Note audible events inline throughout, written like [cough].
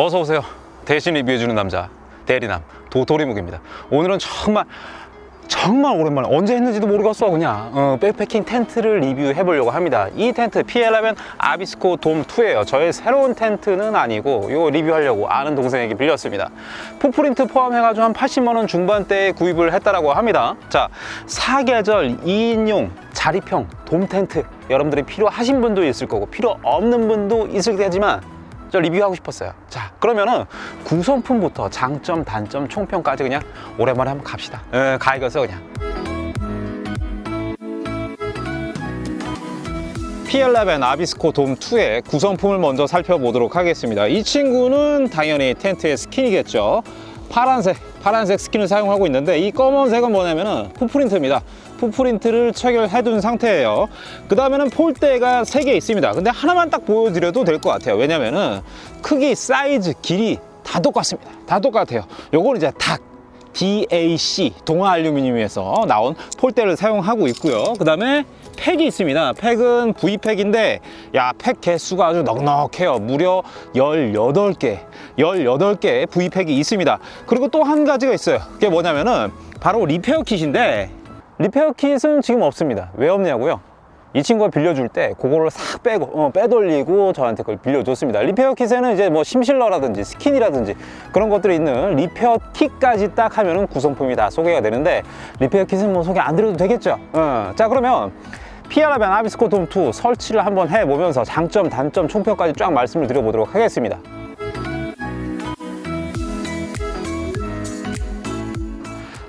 어서 오세요. 대신 리뷰해주는 남자 대리남 도토리묵입니다. 오늘은 정말 정말 오랜만에 언제 했는지도 모르겠어 그냥 어, 백패킹 텐트를 리뷰해 보려고 합니다. 이 텐트 P11 아비스코 돔 2예요. 저의 새로운 텐트는 아니고 이거 리뷰하려고 아는 동생에게 빌렸습니다. 풋프린트 포함해가지고 한 80만 원 중반대에 구입을 했다라고 합니다. 자 사계절 2인용 자립형 돔 텐트 여러분들이 필요하신 분도 있을 거고 필요 없는 분도 있을 테지만 저 리뷰하고 싶었어요. 자, 그러면은 구성품부터 장점, 단점, 총평까지 그냥 오랜만에 한번 갑시다. 에, 가이거서 그냥. P11 아비스코 돔 2의 구성품을 먼저 살펴보도록 하겠습니다. 이 친구는 당연히 텐트의 스킨이겠죠. 파란색, 파란색 스킨을 사용하고 있는데 이 검은색은 뭐냐면은 풋프린트입니다. 풋프린트를 체결해 둔 상태예요. 그 다음에는 폴대가 3개 있습니다. 근데 하나만 딱 보여드려도 될 것 같아요. 왜냐면은 크기, 사이즈, 길이 다 똑같습니다. 다 똑같아요. 요거는 이제 닭, DAC 동아 알루미늄에서 나온 폴대를 사용하고 있고요. 그 다음에 팩이 있습니다. 팩은 V팩인데 야, 팩 개수가 아주 넉넉해요. 무려 18개, 18개의 V팩이 있습니다. 그리고 또 한 가지가 있어요. 그게 뭐냐면은 바로 리페어 킷인데 리페어 킷은 지금 없습니다. 왜 없냐고요? 이 친구가 빌려줄 때 그거를 싹 빼고 어, 빼돌리고 저한테 그걸 빌려줬습니다. 리페어 킷에는 이제 뭐 심실러라든지 스킨이라든지 그런 것들이 있는 리페어 킷까지 딱 하면은 구성품이 다 소개가 되는데 리페어 킷은 뭐 소개 안 드려도 되겠죠. 어, 자 그러면 피아라 벤 아비스코 돔2 설치를 한번 해보면서 장점, 단점, 총평까지 쫙 말씀을 드려보도록 하겠습니다.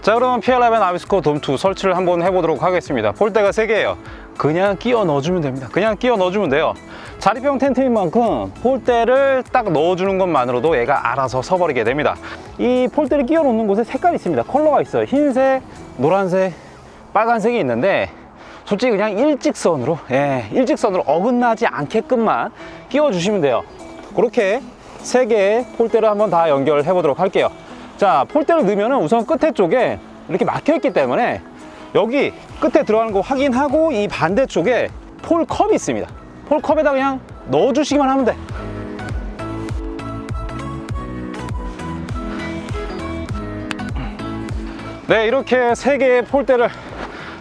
자 그러면 피아라벤 아비스코 돔2 설치를 한번 해보도록 하겠습니다. 폴대가 3개예요. 그냥 끼워 넣어주면 됩니다. 그냥 끼워 넣어주면 돼요. 자립형 텐트인 만큼 폴대를 딱 넣어주는 것만으로도 얘가 알아서 서버리게 됩니다. 이 폴대를 끼워 놓는 곳에 색깔이 있습니다. 컬러가 있어요. 흰색, 노란색, 빨간색이 있는데 솔직히 그냥 일직선으로 예, 일직선으로 어긋나지 않게끔만 끼워 주시면 돼요. 그렇게 세 개의 폴대를 한번 다 연결해 보도록 할게요 자 폴대를 넣으면 우선 끝에 쪽에 이렇게 막혀 있기 때문에 여기 끝에 들어가는 거 확인하고 이 반대쪽에 폴 컵이 있습니다 폴 컵에다 그냥 넣어 주시기만 하면 돼 네, 이렇게 세 개의 폴대를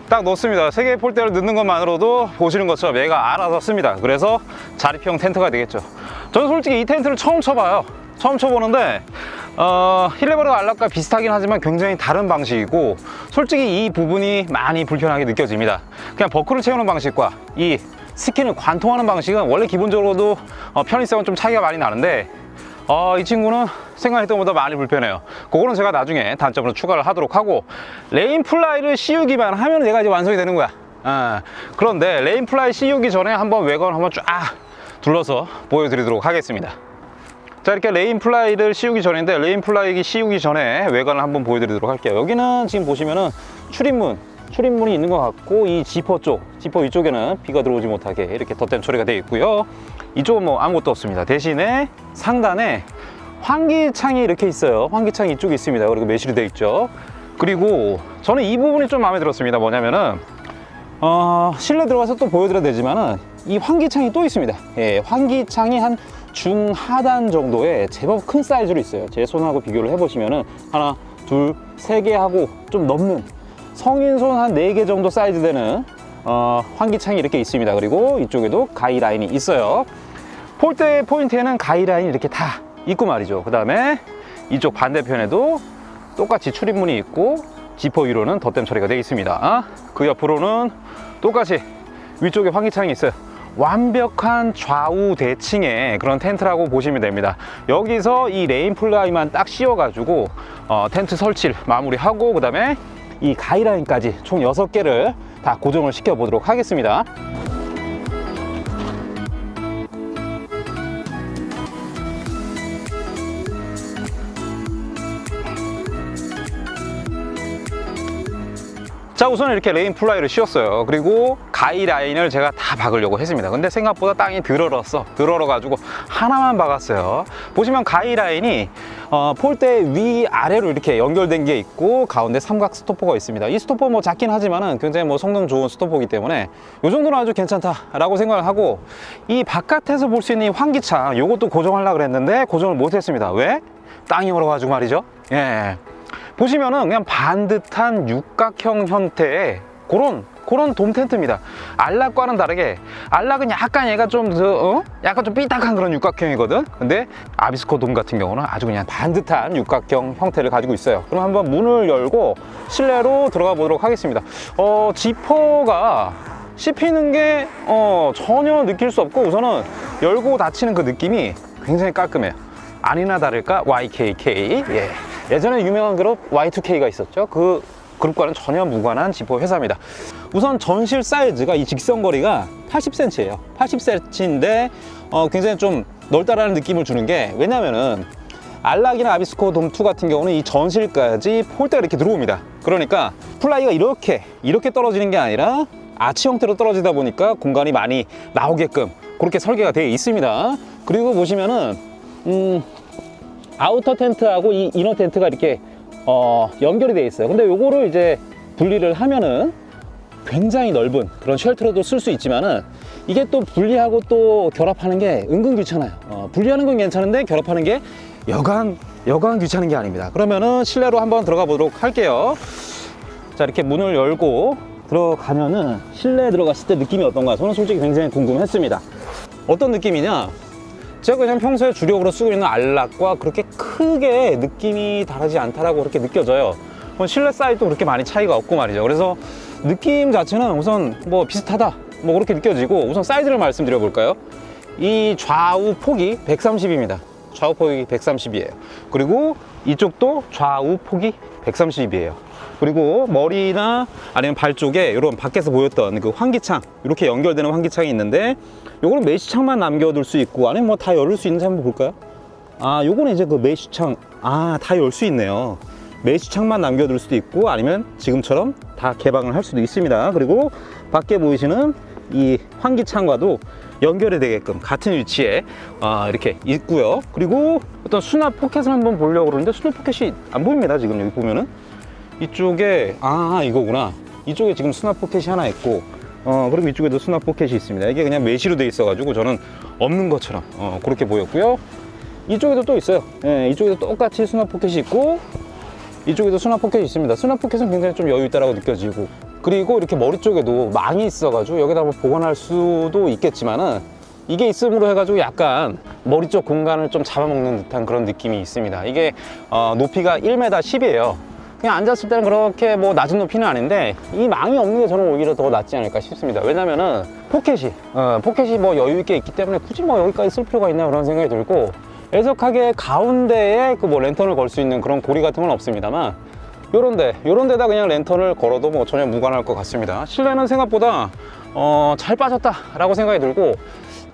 딱 넣습니다. 세 개의 폴대를 넣는 것만으로도 보시는 것처럼 얘가 알아서 씁니다. 그래서 자립형 텐트가 되겠죠. 저는 솔직히 이 텐트를 처음 쳐봐요. 처음 쳐보는데 어, 힐레버드 알락과 비슷하긴 하지만 굉장히 다른 방식이고 솔직히 이 부분이 많이 불편하게 느껴집니다. 그냥 버클을 채우는 방식과 이 스킨을 관통하는 방식은 원래 기본적으로도 어, 편의성은 좀 차이가 많이 나는데 어, 이 친구는 생각했던 것보다 많이 불편해요. 그거는 제가 나중에 단점으로 추가를 하도록 하고 레인 플라이를 씌우기만 하면 얘가 이제 완성이 되는 거야. 어, 그런데 레인 플라이 씌우기 전에 한번 외관 한번 쫙 둘러서 보여드리도록 하겠습니다. 자 이렇게 레인 플라이를 씌우기 전인데 레인 플라이 씌우기 전에 외관을 한번 보여드리도록 할게요. 여기는 지금 보시면은 출입문 출입문이 있는 것 같고 이 지퍼 쪽 지퍼 위쪽에는 비가 들어오지 못하게 이렇게 덧댐 처리가 되어 있고요. 이쪽은 뭐 아무것도 없습니다. 대신에 상단에 환기창이 이렇게 있어요. 환기창이 이쪽에 있습니다. 그리고 매실이 되어 있죠. 그리고 저는 이 부분이 좀 마음에 들었습니다. 뭐냐면은 어, 실내 들어가서 또 보여드려야 되지만은 이 환기창이 또 있습니다. 예, 환기창이 한 중하단 정도의 제법 큰 사이즈로 있어요. 제 손하고 비교를 해보시면은 하나, 둘, 세 개 하고 좀 넘는 성인 손 한 네 개 정도 사이즈 되는 어, 환기창이 이렇게 있습니다. 그리고 이쪽에도 가이라인이 있어요. 폴대 포인트에는 가이라인이 이렇게 다 있고 말이죠. 그 다음에 이쪽 반대편에도 똑같이 출입문이 있고 지퍼 위로는 덧댐 처리가 되어 있습니다. 그 옆으로는 똑같이 위쪽에 환기창이 있어요. 완벽한 좌우 대칭의 그런 텐트라고 보시면 됩니다. 여기서 이 레인 플라이만 딱 씌워 가지고 어, 텐트 설치를 마무리하고 그 다음에 이 가이라인까지 총 6개를 다 고정을 시켜 보도록 하겠습니다. 자 우선 이렇게 레인 플라이를 씌웠어요 그리고 가위 라인을 제가 다 박으려고 했습니다. 근데 생각보다 땅이 들얼었어. 들얼어가지고 하나만 박았어요. 보시면 가위 라인이 어, 폴대 위 아래로 이렇게 연결된 게 있고 가운데 삼각 스토퍼가 있습니다. 이 스토퍼 뭐 작긴 하지만은 굉장히 뭐 성능 좋은 스토퍼이기 때문에 이 정도는 아주 괜찮다라고 생각을 하고 이 바깥에서 볼 수 있는 이 환기창 요것도 고정하려고 그랬는데 고정을 못 했습니다. 왜? 땅이 얼어가지고 말이죠. 예. 보시면은 그냥 반듯한 육각형 형태의 그런 그런 돔 텐트입니다. 알락과는 다르게 알락은 약간 얘가 좀 그, 어? 약간 좀 삐딱한 그런 육각형이거든. 근데 아비스코 돔 같은 경우는 아주 그냥 반듯한 육각형 형태를 가지고 있어요. 그럼 한번 문을 열고 실내로 들어가 보도록 하겠습니다. 어, 지퍼가 씹히는 게 어, 전혀 느낄 수 없고 우선은 열고 닫히는 그 느낌이 굉장히 깔끔해요. 아니나 다를까 YKK 예. 예전에 유명한 그룹 Y2K가 있었죠. 그 그룹과는 전혀 무관한 지퍼 회사입니다. 우선 전실 사이즈가 이 직선 거리가 80cm예요. 80cm인데 어, 굉장히 좀 넓다라는 느낌을 주는 게 왜냐면은 알락이나 아비스코 돔2 같은 경우는 이 전실까지 폴대가 이렇게 들어옵니다. 그러니까 플라이가 이렇게 이렇게 떨어지는 게 아니라 아치 형태로 떨어지다 보니까 공간이 많이 나오게끔 그렇게 설계가 되어 있습니다. 그리고 보시면은 음, 아우터 텐트하고 이 이너 텐트가 이렇게 어, 연결이 되어 있어요. 근데 요거를 이제 분리를 하면은 굉장히 넓은 그런 쉘터로도 쓸 수 있지만은 이게 또 분리하고 또 결합하는 게 은근 귀찮아요. 어, 분리하는 건 괜찮은데 결합하는 게 여간 여간 귀찮은 게 아닙니다. 그러면은 실내로 한번 들어가 보도록 할게요. 자 이렇게 문을 열고 들어가면은 실내에 들어갔을 때 느낌이 어떤가 저는 솔직히 굉장히 궁금했습니다. 어떤 느낌이냐? 제가 그냥 평소에 주력으로 쓰고 있는 알락과 그렇게 크게 느낌이 다르지 않다라고 그렇게 느껴져요. 뭐 실내 사이즈도 그렇게 많이 차이가 없고 말이죠. 그래서 느낌 자체는 우선 뭐 비슷하다. 뭐 그렇게 느껴지고 우선 사이즈를 말씀드려 볼까요? 이 좌우 폭이 130입니다. 좌우 폭이 130이에요. 그리고 이쪽도 좌우 폭이 130이에요. 그리고 머리나 아니면 발 쪽에 이런 밖에서 보였던 그 환기창 이렇게 연결되는 환기창이 있는데 요거는 메시창만 남겨둘 수 있고 아니면 뭐 다 열을 수 있는지 한번 볼까요? 아 요거는 이제 그 메시창 아 다 열 수 있네요. 메시창만 남겨둘 수도 있고 아니면 지금처럼 다 개방을 할 수도 있습니다. 그리고 밖에 보이시는 이 환기창과도 연결이 되게끔 같은 위치에 아, 이렇게 있고요. 그리고 어떤 수납 포켓을 한번 보려고 그러는데 수납 포켓이 안 보입니다. 지금 여기 보면은 이쪽에 아 이거구나. 이쪽에 지금 수납 포켓이 하나 있고 어 그리고 이쪽에도 수납 포켓이 있습니다. 이게 그냥 메시로 돼 있어 가지고 저는 없는 것처럼 어, 그렇게 보였고요. 이쪽에도 또 있어요. 예, 이쪽에도 똑같이 수납 포켓이 있고 이쪽에도 수납 포켓이 있습니다. 수납 포켓은 굉장히 좀 여유 있다라고 느껴지고 그리고 이렇게 머리 쪽에도 망이 있어 가지고 여기다 뭐 보관할 수도 있겠지만은 이게 있음으로 해가지고 약간 머리 쪽 공간을 좀 잡아먹는 듯한 그런 느낌이 있습니다. 이게 어, 높이가 1m 10이에요. 그냥 앉았을 때는 그렇게 뭐 낮은 높이는 아닌데 이 망이 없는 게 저는 오히려 더 낫지 않을까 싶습니다. 왜냐면은 포켓이 어, 포켓이 뭐 여유 있게 있기 때문에 굳이 뭐 여기까지 쓸 필요가 있나 그런 생각이 들고 애석하게 가운데에 그 뭐 랜턴을 걸 수 있는 그런 고리 같은 건 없습니다만 요런데 요런 데다 그냥 랜턴을 걸어도 뭐 전혀 무관할 것 같습니다 실내는 생각보다 어, 잘 빠졌다 라고 생각이 들고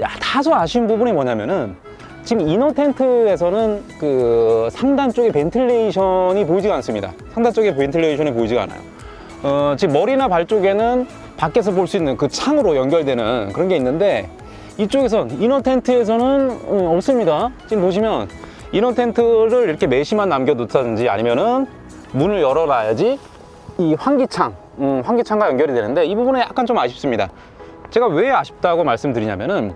야, 다소 아쉬운 부분이 뭐냐면은 지금 이너 텐트에서는 그 상단 쪽에 벤틸레이션이 보이지가 않습니다 상단 쪽에 벤틸레이션이 보이지가 않아요 어, 지금 머리나 발 쪽에는 밖에서 볼 수 있는 그 창으로 연결되는 그런 게 있는데 이쪽에선 이너 텐트에서는 어, 없습니다. 지금 보시면 이너 텐트를 이렇게 메시만 남겨놓다든지 아니면은 문을 열어놔야지 이 환기창, 음, 환기창과 연결이 되는데 이 부분은 약간 좀 아쉽습니다. 제가 왜 아쉽다고 말씀드리냐면은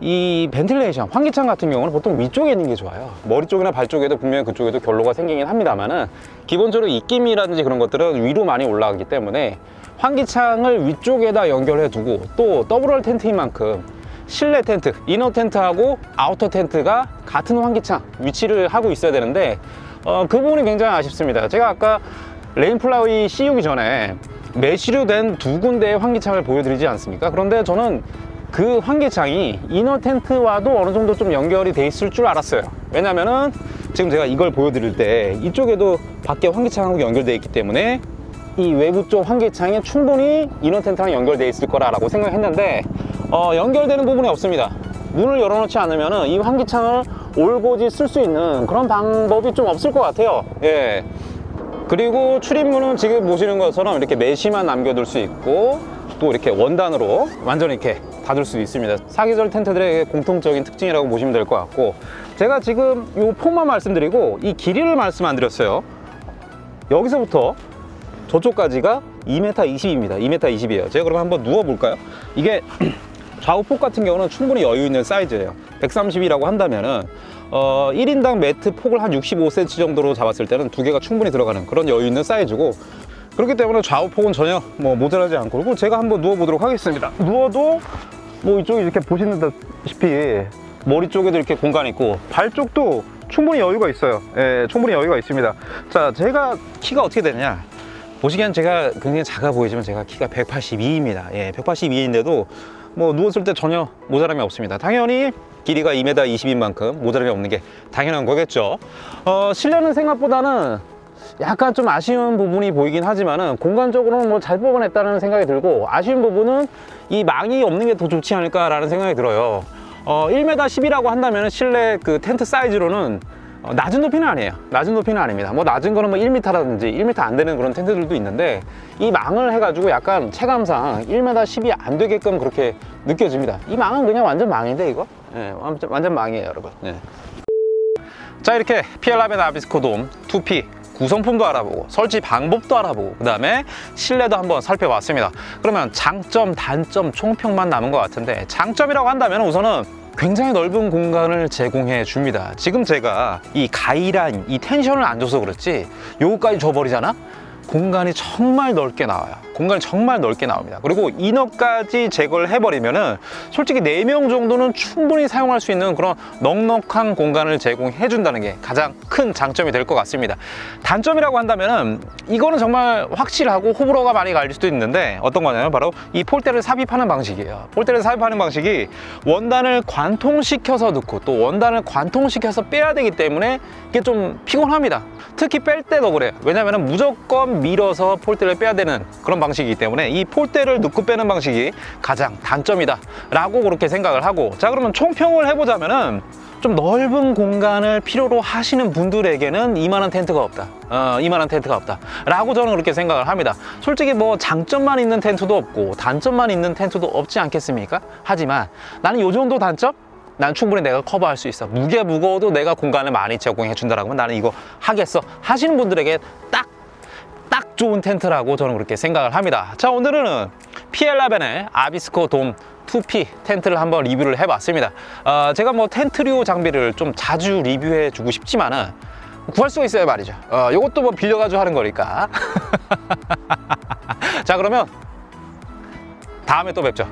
이 벤틸레이션, 환기창 같은 경우는 보통 위쪽에 있는 게 좋아요. 머리 쪽이나 발 쪽에도 분명히 그쪽에도 결로가 생기긴 합니다만은 기본적으로 입김이라든지 그런 것들은 위로 많이 올라가기 때문에 환기창을 위쪽에다 연결해 두고 또 더블월 텐트인 만큼 실내 텐트, 이너 텐트하고 아우터 텐트가 같은 환기창 위치를 하고 있어야 되는데 어, 그 부분이 굉장히 아쉽습니다. 제가 아까 레인플라이 씌우기 전에 메시로 된 두 군데의 환기창을 보여드리지 않습니까? 그런데 저는 그 환기창이 이너 텐트와도 어느 정도 좀 연결이 돼 있을 줄 알았어요. 왜냐면은 지금 제가 이걸 보여드릴 때 이쪽에도 밖에 환기창하고 연결되어 있기 때문에 이 외부 쪽 환기창에 충분히 이너 텐트랑 연결되어 있을 거라고 생각했는데 어, 연결되는 부분이 없습니다. 문을 열어놓지 않으면 이 환기창을 올고지 쓸 수 있는 그런 방법이 좀 없을 것 같아요. 예. 그리고 출입문은 지금 보시는 것처럼 이렇게 메시만 남겨둘 수 있고 또 이렇게 원단으로 완전히 이렇게 닫을 수 있습니다. 사계절 텐트들의 공통적인 특징이라고 보시면 될 것 같고 제가 지금 이 폼만 말씀드리고 이 길이를 말씀 안 드렸어요. 여기서부터 저쪽까지가 2m 20입니다. 2m 20이에요. 제가 그럼 한번 누워 볼까요? 이게 [clears throat] 좌우 폭 같은 경우는 충분히 여유 있는 사이즈예요. 130이라고 한다면은 어, 1인당 매트 폭을 한 65cm 정도로 잡았을 때는 두 개가 충분히 들어가는 그런 여유 있는 사이즈고 그렇기 때문에 좌우폭은 전혀 뭐 모자라지 않고 그리고 제가 한번 누워보도록 하겠습니다. 누워도 뭐 이쪽에 이렇게 보시다시피 머리 쪽에도 이렇게 공간이 있고 발 쪽도 충분히 여유가 있어요. 예, 충분히 여유가 있습니다. 자, 제가 키가 어떻게 되느냐? 보시기엔 제가 굉장히 작아 보이지만 제가 키가 182입니다. 예, 182인데도 뭐 누웠을 때 전혀 모자람이 없습니다. 당연히 길이가 2m 20인 만큼 모자람이 없는 게 당연한 거겠죠. 어, 실내는 생각보다는 약간 좀 아쉬운 부분이 보이긴 하지만은 공간적으로는 뭐 잘 뽑아냈다는 생각이 들고 아쉬운 부분은 이 망이 없는 게 더 좋지 않을까라는 생각이 들어요. 어, 1m 10이라고 한다면 실내 그 텐트 사이즈로는 어, 낮은 높이는 아니에요. 낮은 높이는 아닙니다. 뭐 낮은 거는 뭐 1m라든지 1m 안 되는 그런 텐트들도 있는데 이 망을 해가지고 약간 체감상 1m 10이 안 되게끔 그렇게 느껴집니다. 이 망은 그냥 완전 망인데 이거? 예, 완전, 완전 망이에요, 여러분. 예. 자 이렇게 피엘라벤 아비스코 돔 2P 구성품도 알아보고 설치 방법도 알아보고 그 다음에 실내도 한번 살펴봤습니다. 그러면 장점 단점 총평만 남은 것 같은데 장점이라고 한다면 우선은 굉장히 넓은 공간을 제공해 줍니다. 지금 제가 이 가이라인 이 텐션을 안 줘서 그렇지 요거까지 줘버리잖아? 공간이 정말 넓게 나와요. 공간이 정말 넓게 나옵니다. 그리고 이너까지 제거를 해버리면은 솔직히 4명 정도는 충분히 사용할 수 있는 그런 넉넉한 공간을 제공해 준다는 게 가장 큰 장점이 될 것 같습니다. 단점이라고 한다면은 이거는 정말 확실하고 호불호가 많이 갈릴 수도 있는데 어떤 거냐면 바로 이 폴대를 삽입하는 방식이에요. 폴대를 삽입하는 방식이 원단을 관통시켜서 넣고 또 원단을 관통시켜서 빼야 되기 때문에 이게 좀 피곤합니다. 특히 뺄 때도 그래요. 왜냐하면 무조건 밀어서 폴대를 빼야 되는 그런 방식 이기 때문에 이 폴대를 넣고 빼는 방식이 가장 단점이다 라고 그렇게 생각을 하고 자 그러면 총평을 해보자면은 좀 넓은 공간을 필요로 하시는 분들에게는 이만한 텐트가 없다. 어, 이만한 텐트가 없다. 라고 저는 그렇게 생각을 합니다. 솔직히 뭐 장점만 있는 텐트도 없고 단점만 있는 텐트도 없지 않겠습니까? 하지만 나는 요 정도 단점? 난 충분히 내가 커버할 수 있어. 무게 무거워도 내가 공간을 많이 제공해 준다라고 하면 나는 이거 하겠어. 하시는 분들에게 딱, 딱 좋은 텐트라고 저는 그렇게 생각을 합니다. 자, 오늘은 피엘라벤의 아비스코 돔 2P 텐트를 한번 리뷰를 해봤습니다. 어, 제가 뭐 텐트류 장비를 좀 자주 리뷰해 주고 싶지만은 구할 수가 있어요 말이죠. 어, 이것도 뭐 빌려가지고 하는 거니까. [laughs] 자, 그러면 다음에 또 뵙죠.